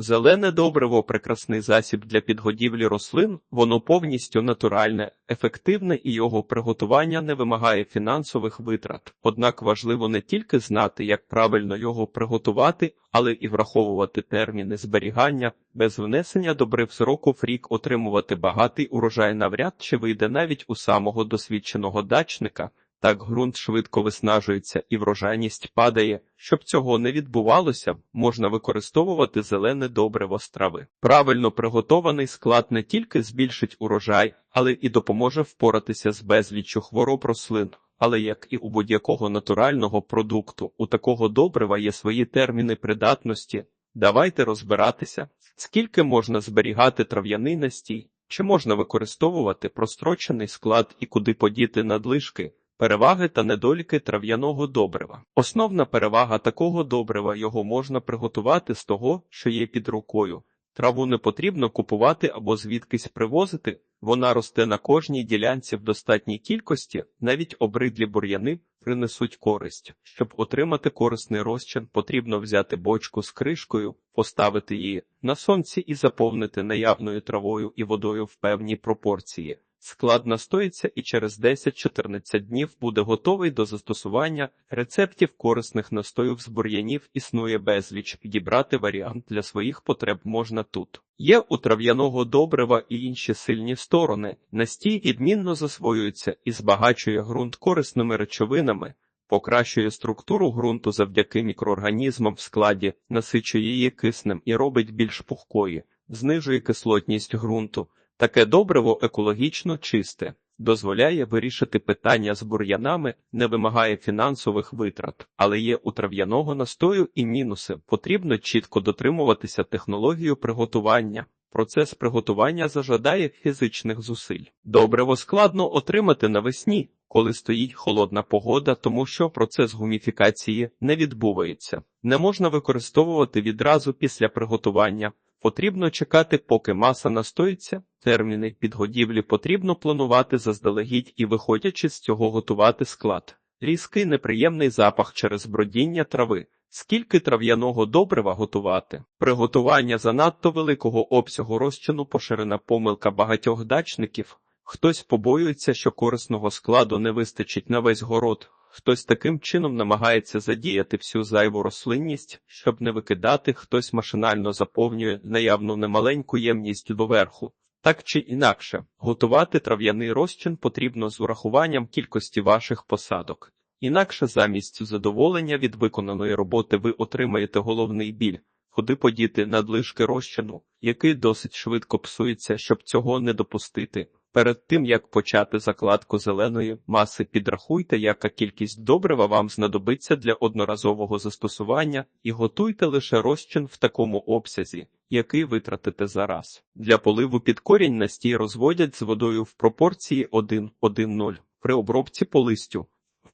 Зелене добриво прекрасний засіб для підгодівлі рослин, воно повністю натуральне, ефективне і його приготування не вимагає фінансових витрат. Однак важливо не тільки знати, як правильно його приготувати, але і враховувати терміни зберігання. Без внесення добрив з року в рік отримувати багатий урожай навряд чи вийде навіть у самого досвідченого дачника. Так ґрунт швидко виснажується і врожайність падає. Щоб цього не відбувалося, можна використовувати зелене добриво з трави. Правильно приготований склад не тільки збільшить урожай, але і допоможе впоратися з безліччю хвороб рослин. Але як і у будь-якого натурального продукту, у такого добрива є свої терміни придатності. Давайте розбиратися, скільки можна зберігати трав'яний настій, чи можна використовувати прострочений склад і куди подіти надлишки. Переваги та недоліки трав'яного добрива. Основна перевага такого добрива його можна приготувати з того, що є під рукою. Траву не потрібно купувати або звідкись привозити, вона росте на кожній ділянці в достатній кількості, навіть обридлі бур'яни принесуть користь. Щоб отримати корисний розчин, потрібно взяти бочку з кришкою, поставити її на сонці і заповнити наявною травою і водою в певній пропорції. Склад настоїться і через 10-14 днів буде готовий до застосування. Рецептів корисних настоїв з бур'янів існує безліч. Підібрати варіант для своїх потреб можна тут. Є у трав'яного добрива і інші сильні сторони. Настій відмінно засвоюється і збагачує ґрунт корисними речовинами. Покращує структуру ґрунту завдяки мікроорганізмам в складі, насичує її киснем і робить більш пухкою, знижує кислотність ґрунту. Таке добриво екологічно чисте, дозволяє вирішити питання з бур'янами, не вимагає фінансових витрат, але є у трав'яного настою і мінуси. Потрібно чітко дотримуватися технологію приготування. Процес приготування зажадає фізичних зусиль. Добриво складно отримати навесні, коли стоїть холодна погода, тому що процес гуміфікації не відбувається. Не можна використовувати відразу після приготування. Потрібно чекати, поки маса настоїться. Терміни підгодівлі потрібно планувати заздалегідь і, виходячи з цього, готувати склад. Різкий неприємний запах через бродіння трави. Скільки трав'яного добрива готувати? Приготування занадто великого обсягу розчину поширена помилка багатьох дачників. Хтось побоюється, що корисного складу не вистачить на весь город. Хтось таким чином намагається задіяти всю зайву рослинність, щоб не викидати, хтось машинально заповнює наявну немаленьку ємність доверху. Так чи інакше, готувати трав'яний розчин потрібно з урахуванням кількості ваших посадок. Інакше замість задоволення від виконаної роботи ви отримаєте головний біль, куди подіти надлишки розчину, який досить швидко псується, щоб цього не допустити. Перед тим як почати закладку зеленої маси, підрахуйте, яка кількість добрива вам знадобиться для одноразового застосування, і готуйте лише розчин в такому обсязі, який витратите зараз. Для поливу під корінь настій розводять з водою в пропорції 1-1-0 при обробці по листю.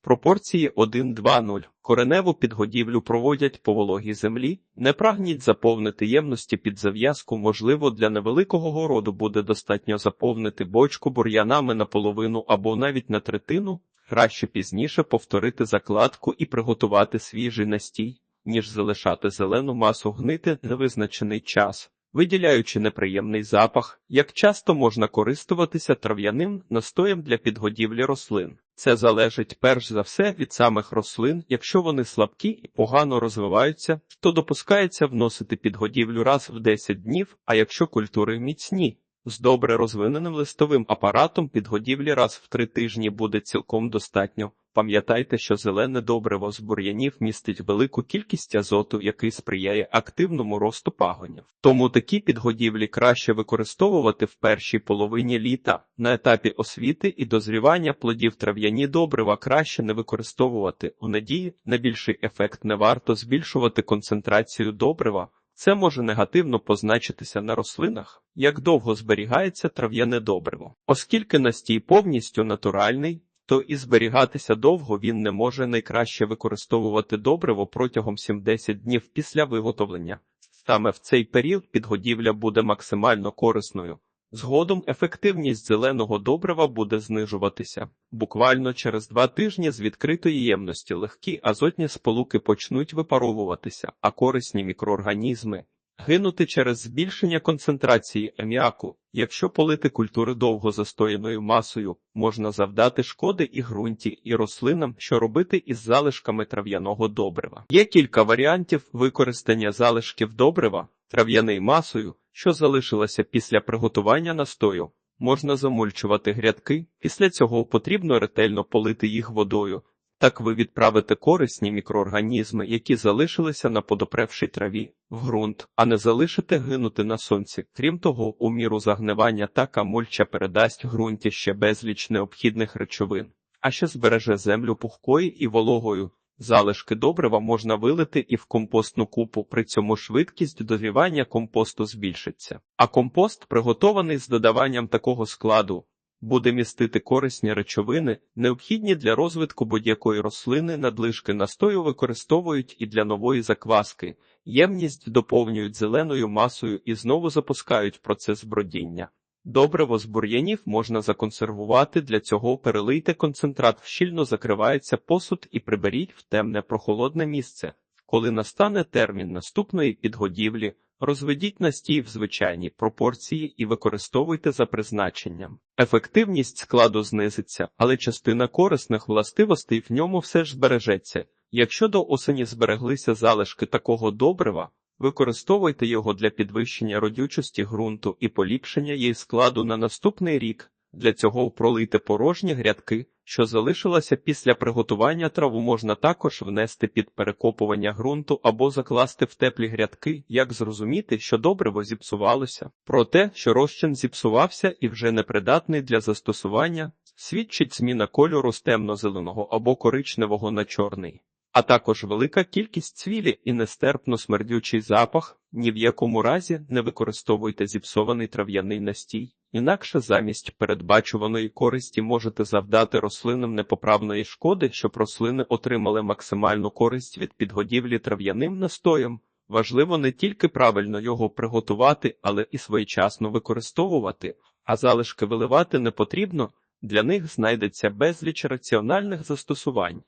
Пропорції 1-2-0 кореневу підгодівлю проводять по вологій землі, не прагніть заповнити ємності під зав'язку, можливо, для невеликого городу буде достатньо заповнити бочку бур'янами наполовину або навіть на третину, краще пізніше повторити закладку і приготувати свіжий настій, ніж залишати зелену масу гнити невизначений час. Виділяючи неприємний запах, як часто можна користуватися трав'яним настоєм для підгодівлі рослин. Це залежить перш за все від самих рослин. Якщо вони слабкі і погано розвиваються, то допускається вносити підгодівлю раз в 10 днів, а якщо культури міцні, з добре розвиненим листовим апаратом підгодівлі раз в три тижні буде цілком достатньо. Пам'ятайте, що зелене добриво з бур'янів містить велику кількість азоту, який сприяє активному росту пагонів. Тому такі підгодівлі краще використовувати в першій половині літа. На етапі освіти і дозрівання плодів трав'яні добрива краще не використовувати. У надії на більший ефект не варто збільшувати концентрацію добрива. Це може негативно позначитися на рослинах, як довго зберігається трав'яне добриво. Оскільки настій повністю натуральний, то і зберігатися довго він не може найкраще використовувати добриво протягом 70 днів після виготовлення. Саме в цей період підгодівля буде максимально корисною. Згодом ефективність зеленого добрива буде знижуватися. Буквально через два тижні з відкритої ємності легкі азотні сполуки почнуть випаровуватися, а корисні мікроорганізми, Гинути через збільшення концентрації аміаку. Якщо полити культури довго застояною масою, можна завдати шкоди і ґрунті, і рослинам, що робити із залишками трав'яного добрива. Є кілька варіантів використання залишків добрива трав'яною масою, що залишилася після приготування настою. Можна замульчувати грядки, після цього потрібно ретельно полити їх водою. Так ви відправите корисні мікроорганізми, які залишилися на подопревшій траві, в ґрунт, а не залишите гинути на сонці. Крім того, у міру загнивання така мульча передасть ґрунті ще безліч необхідних речовин, а ще збереже землю пухкою і вологою. Залишки добрива можна вилити і в компостну купу, при цьому швидкість дозрівання компосту збільшиться. А компост, приготований з додаванням такого складу, буде містити корисні речовини, необхідні для розвитку будь-якої рослини, надлишки настою використовують і для нової закваски, ємність доповнюють зеленою масою і знову запускають процес бродіння. Добриво з бур'янів можна законсервувати, для цього перелийте концентрат, щільно закривається посуд і приберіть в темне прохолодне місце. Коли настане термін наступної підгодівлі, розведіть настій в звичайній пропорції і використовуйте за призначенням. Ефективність складу знизиться, але частина корисних властивостей в ньому все ж збережеться. Якщо до осені збереглися залишки такого добрива, використовуйте його для підвищення родючості ґрунту і поліпшення її складу на наступний рік. Для цього пролийте порожні грядки, що залишилося після приготування траву можна також внести під перекопування ґрунту або закласти в теплі грядки, як зрозуміти, що добриво зіпсувалося. Про те, що розчин зіпсувався і вже непридатний для застосування, свідчить зміна кольору з темно-зеленого або коричневого на чорний. А також велика кількість цвілі і нестерпно смердючий запах, ні в якому разі не використовуйте зіпсований трав'яний настій. Інакше замість передбачуваної користі можете завдати рослинам непоправної шкоди, щоб рослини отримали максимальну користь від підгодівлі трав'яним настоєм. Важливо не тільки правильно його приготувати, але і своєчасно використовувати, а залишки виливати не потрібно, для них знайдеться безліч раціональних застосувань.